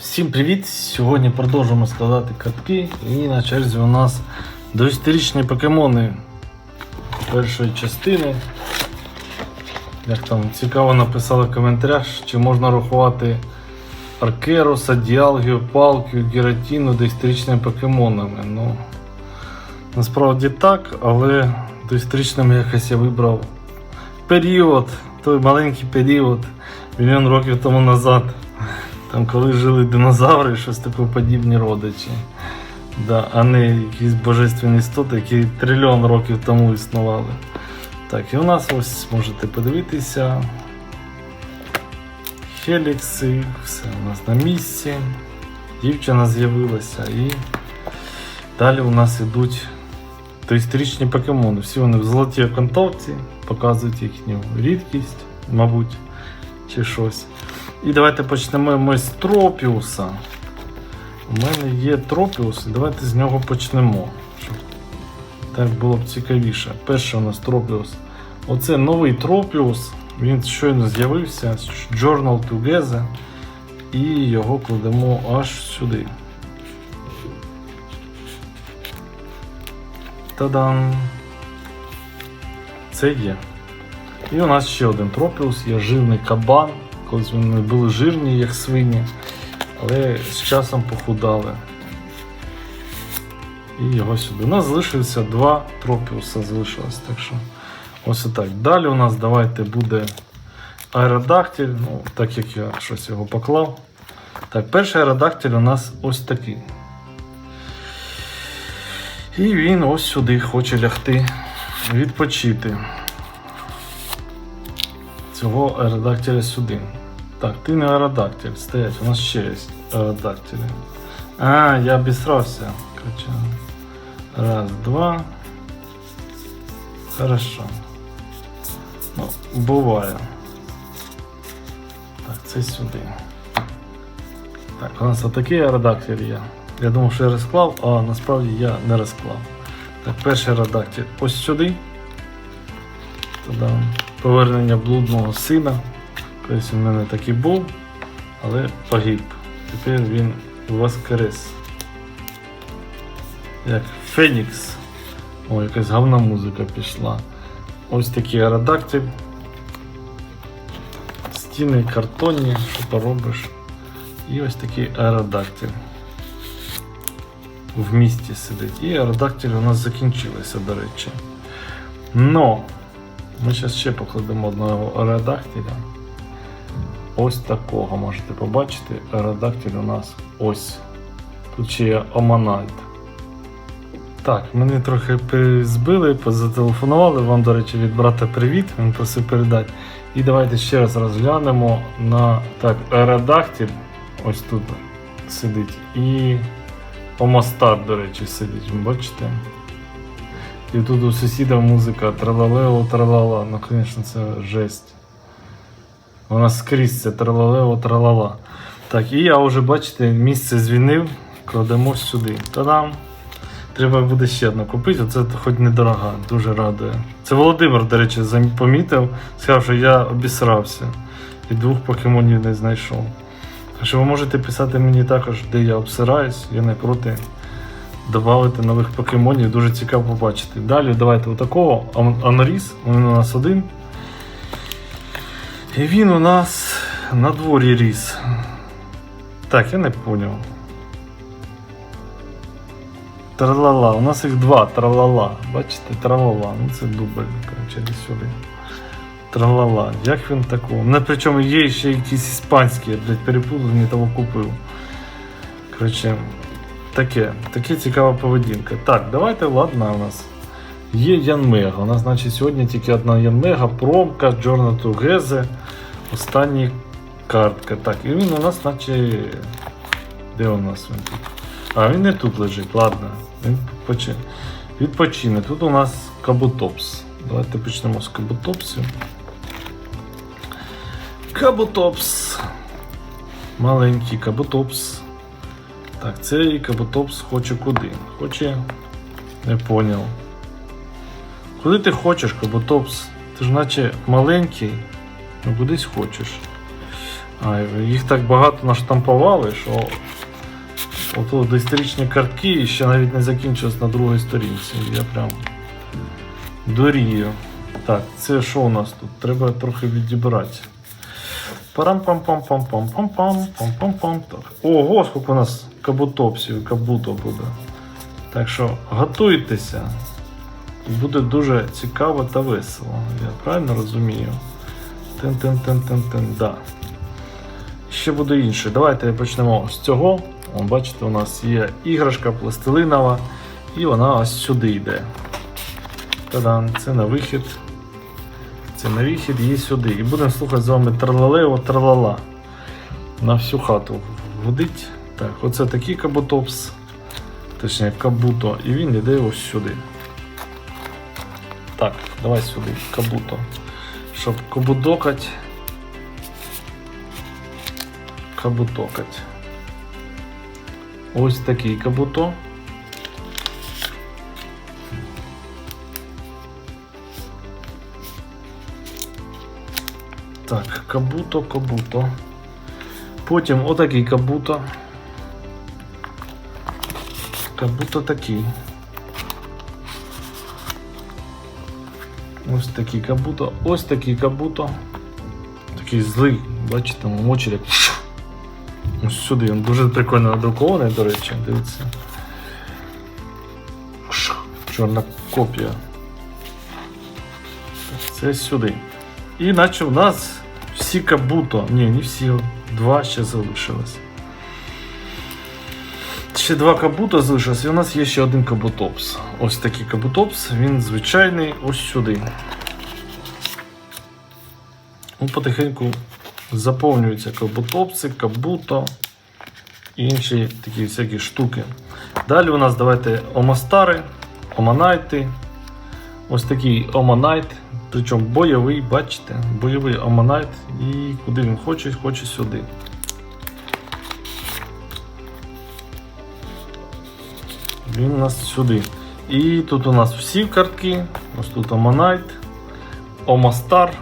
Всім привіт! Сьогодні продовжуємо складати катки і на черзі у нас доісторичні покемони першої частини. Як там цікаво написали в коментарях, чи можна рахувати Аркеруса, Діалгію, Палкію, Гератіну доісторичними покемонами. Ну, насправді так, але доісторичними якось я вибрав період, той маленький період, мільйон років тому назад. Там коли жили динозаври, щось таке подібні родичі. Да, а не якісь божественні істоти, які трильйон років тому існували. Так, і у нас ось можете подивитися. Хелікси, все у нас на місці. Дівчина з'явилася і далі у нас йдуть доісторичні покемони. Всі вони в золотій окантовці, показують їхню рідкість, мабуть, чи щось. І давайте почнемо ми з Тропіуса. У мене є Тропіус, і давайте з нього почнемо. Щоб так було б цікавіше. Перший у нас Тропіус. Оце новий Тропіус. Він щойно з'явився з Journal Together. І його кладемо аж сюди. Та-дам! Це є. І у нас ще один Тропіус, є жирний кабан. Колись вони були жирні, як свині, але з часом похудали. І його сюди. У нас залишилося два тропіуса залишилось. Так що ось так. Далі у нас давайте буде аеродактиль, ну, так як я щось його поклав. Так, перший аеродактиль у нас ось такий. І він ось сюди хоче лягти, відпочити цього аеродактиля сюди. Так, ти не аеродактиль, стоять, у нас ще є аеродактилі. А, я обісрався. Короче. Раз, два. Хорошо. Ну, буває. Так, це сюди. Так, у нас отакий аеродактиль є. Я думав, що я розклав, а насправді я не розклав. Так, перший аеродактиль ось сюди. Тоді повернення блудного сина. Колись в мене такий був, але погиб. Тепер він воскрес. Як Фенікс. О, якась говна музика пішла. Ось такий аеродактиль. Стіни картонні, що поробиш. І ось такий аеродактиль. В місті сидить. І аеродактиль у нас закінчилися, до речі. Но ми зараз ще покладемо одного аеродактиля. Ось такого можете побачити. Аеродактиль у нас ось. Тут ще є Оманайт. Так, мене трохи збили, позателефонували. Вам, до речі, від брата привіт, він просив передати. І давайте ще раз розглянемо на так, аеродактиль. Ось тут сидить. І Омостат, до речі, сидить. Бачите? І тут у сусіда музика тралалео, тралала. Ну, звісно, це жесть. Вона скрізь це тралалео, тралала. Так, і я вже, бачите, місце звільнив, кладемо сюди. Та-дам! Треба буде ще одну купити, оце хоч недорога, дуже радує. Це Володимир, до речі, помітив, сказав, що я обісрався і двох покемонів не знайшов. Так що ви можете писати мені також, де я обсираюсь, я не проти додати нових покемонів, дуже цікаво побачити. Далі давайте отакого Ан- Аноріс, він у нас один. І він у нас на дворі ріс. Так, я не поняв. Тралала, у нас їх два, тралала. Бачите, тралала. Ну це дубль, коротше, сюди. Тралала. Як він такого? Ну, причому є ще якісь іспанські, я, блядь, перепутав, не того купив. Коротше, таке, таке цікава поведінка. Так, давайте, ладно, у нас. Є Янмега. У нас, значить, сьогодні тільки одна Янмега, промка, Journal Together. Останні картка. Так, і він у нас, наче. Де у нас він тут? А, він не тут лежить, ладно. Він почи... відпочине. Тут у нас Кабутопс. Давайте почнемо з Кабутопсів. Кабутопс. Маленький Кабутопс. Так, цей Кабутопс хоче куди? Хоче. Не поняв. Куди ти хочеш, Кабутопс? Ти ж наче маленький, кудись хочеш. А, їх так багато наштампували, що ото доісторичні картки ще навіть не закінчились на другій сторінці. Я прям дурію. Так, це що у нас тут? Треба трохи відібрати. парам пам пам пам пам пам пам пам пам пам Ого, скільки у нас кабутопсів, кабуто буде. Так що готуйтеся. Буде дуже цікаво та весело. Я правильно розумію? Тин-тин-тин-тин-тин, да. Ще буде інше. Давайте почнемо з цього. Вон, бачите, у нас є іграшка пластилинова, і вона ось сюди йде. Та-дам, це на вихід. Це на вихід і сюди. І будемо слухати з вами тралалево тралала. На всю хату гудить. Так, оце такий кабутопс. Точніше, кабуто. І він йде ось сюди. Так, давай сюди, кабуто. Щоб кабудокать. Кабутокать. Ось такий кабуто. Так, кабуто, кабуто. Потім отакий кабуто. Кабуто такий. Ось такий кабуто. Ось такий кабуто. Такий злий, бачите, мочить як. Ось сюди. Він дуже прикольно надрукований, до речі, дивіться. Чорна копія. Це сюди. І наче в нас всі кабуто. Ні, не всі. Два ще залишилось. Ще два кабуто залишилось, і у нас є ще один кабутопс. Ось такий кабутопс, він звичайний ось сюди. Ну, потихеньку заповнюються кабутопси, кабуто і інші такі всякі штуки. Далі у нас давайте омастари, оманайти. Ось такий оманайт, причому бойовий, бачите, бойовий оманайт. І куди він хоче, хоче сюди. Він у нас сюди. І тут у нас всі картки. Ось тут Оманайт, Омастар.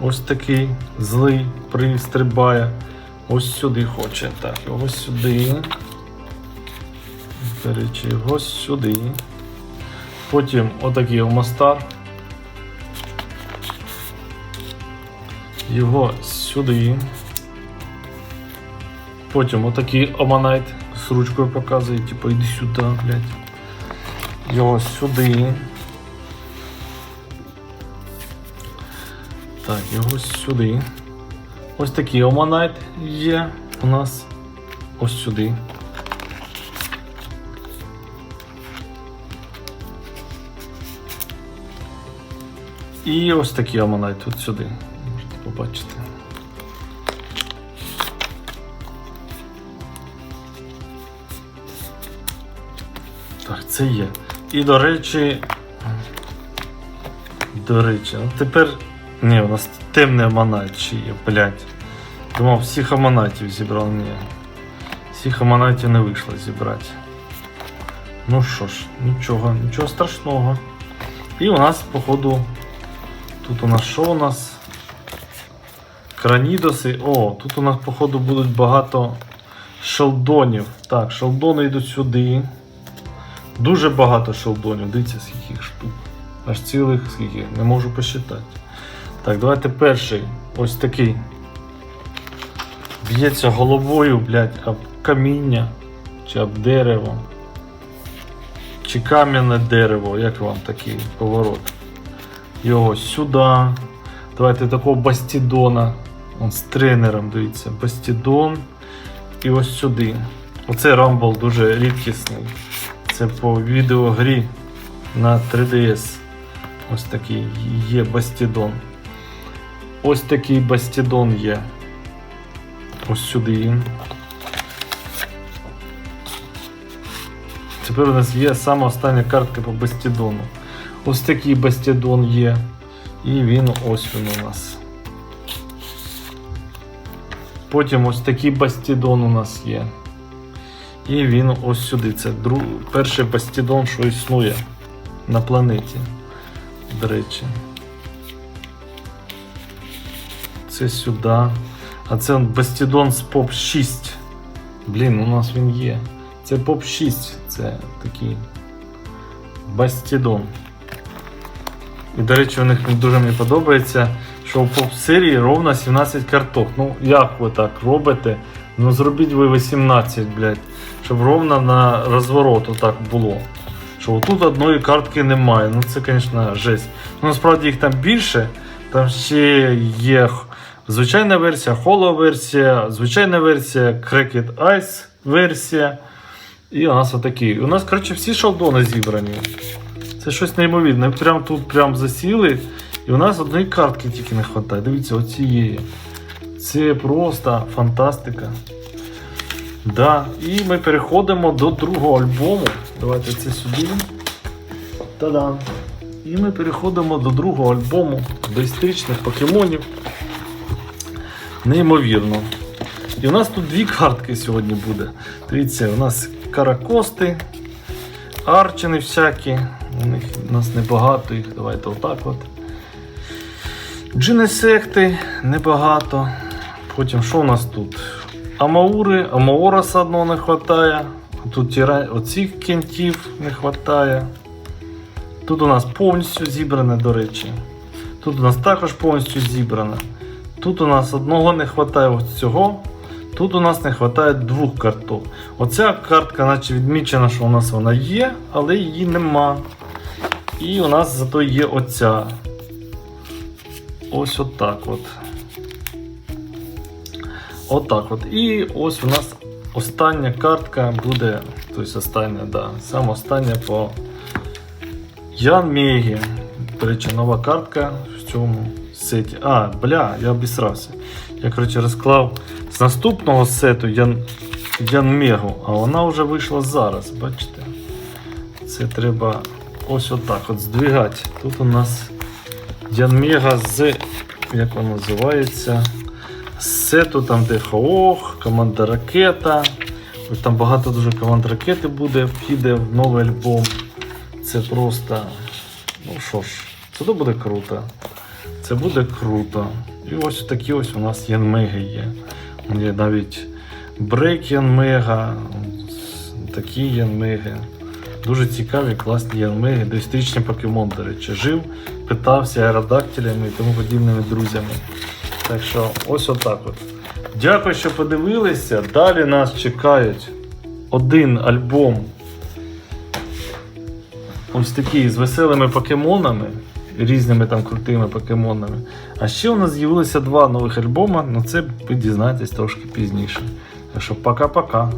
Ось такий злий пристрибає. Ось сюди хоче. Так, ось сюди. До речі, ось сюди. Потім отакий Омастар. Його сюди. Потім отакий Оманайт з ручкою показує, типу, йди сюди, блядь. Його сюди. Так, його сюди. Ось такий Оманайт є у нас. Ось сюди. І ось такий Оманайт тут сюди. Можете побачити. Так, це є. І до речі. До речі, ну тепер. Ні, у нас темний аманайт ще є, блядь. Думав, всіх аманайтів зібрав, ні. Всіх аманайтів не вийшло зібрати. Ну що ж, нічого, нічого страшного. І у нас, походу, тут у нас що у нас? Кранідоси. О, тут у нас, походу, будуть багато шелдонів. Так, шелдони йдуть сюди. Дуже багато шелдонів. Дивіться, скільки штук. Аж цілих скільки, не можу посчитати. Так, давайте перший. Ось такий. Б'ється головою, блядь, об каміння. Чи об дерево. Чи кам'яне дерево, як вам такий поворот. Його сюди. Давайте такого бастідона. Он з тренером, дивіться, бастідон. І ось сюди. Оцей рамбл дуже рідкісний. Це по відеогрі на 3DS. Ось такий є бастідон. Ось такий бастідон є. Ось сюди він. Тепер у нас є сама остання картка по бастідону. Ось такий бастідон є. І він ось він у нас. Потім ось такий бастідон у нас є. І він ось сюди. Це друг... перший бастідон, що існує на планеті. До речі. Це сюди. А це Бастідон з Поп 6. Блін, у нас він є. Це Поп 6. Це такий Бастідон. І, до речі, у них дуже мені подобається, що у поп серії ровно 17 карток. Ну, як ви так робите? Ну зробіть ви 18, блядь, щоб ровно на розворот отак було. Що тут одної картки немає. Ну це, звісно, жесть. Ну насправді їх там більше. Там ще є звичайна версія, холо-версія, звичайна версія, Cracked Ice версія. І у нас отакі. У нас, коротше, всі шалдони зібрані. Це щось неймовірне. Ми прям тут прям засіли, і у нас одної картки тільки не вистачає. Дивіться, оцієї. Це просто фантастика. Да. І ми переходимо до другого альбому. Давайте це сюди. Та-дам. І ми переходимо до другого альбому доісторичних покемонів. Неймовірно. І у нас тут дві картки сьогодні буде. Дивіться, у нас каракости, арчини всякі. У них у нас небагато їх. Давайте отак от. Джинесекти небагато. Потім що у нас тут? Амаури, Амаороса одного не вистачає. Тут тіра... оцих кентів не вистачає. Тут у нас повністю зібране, до речі. Тут у нас також повністю зібране. Тут у нас одного не вистачає ось цього. Тут у нас не вистачає двох карток. Оця картка, наче відмічена, що у нас вона є, але її нема. І у нас зато є оця. Ось отак от. Отак от. І ось у нас остання картка буде. Тобто остання, да. Саме остання по Ян Мегі. До речі, нова картка в цьому сеті. А, бля, я обісрався. Я, коротше, розклав з наступного сету Ян, Ян Мегу, а вона вже вийшла зараз, бачите? Це треба ось отак от здвигати. Тут у нас Ян Мега з, як воно називається, сету там, де Хоох, команда Ракета. Ось там багато дуже команд ракети буде, вхіде в новий альбом. Це просто. Ну що ж, це буде круто. Це буде круто. І ось такі ось у нас Янмеги є. Є навіть Брейк Янмега, такі Янмеги. Дуже цікаві, класні Янмеги, доісторичний покемон, до речі, жив, питався аеродактилями і тому подібними друзями. Так що ось отак от. Дякую, що подивилися. Далі нас чекають один альбом. Ось такий з веселими покемонами, різними там крутими покемонами. А ще у нас з'явилися два нових альбома, але це ви дізнаєтесь трошки пізніше. Так що пока-пока.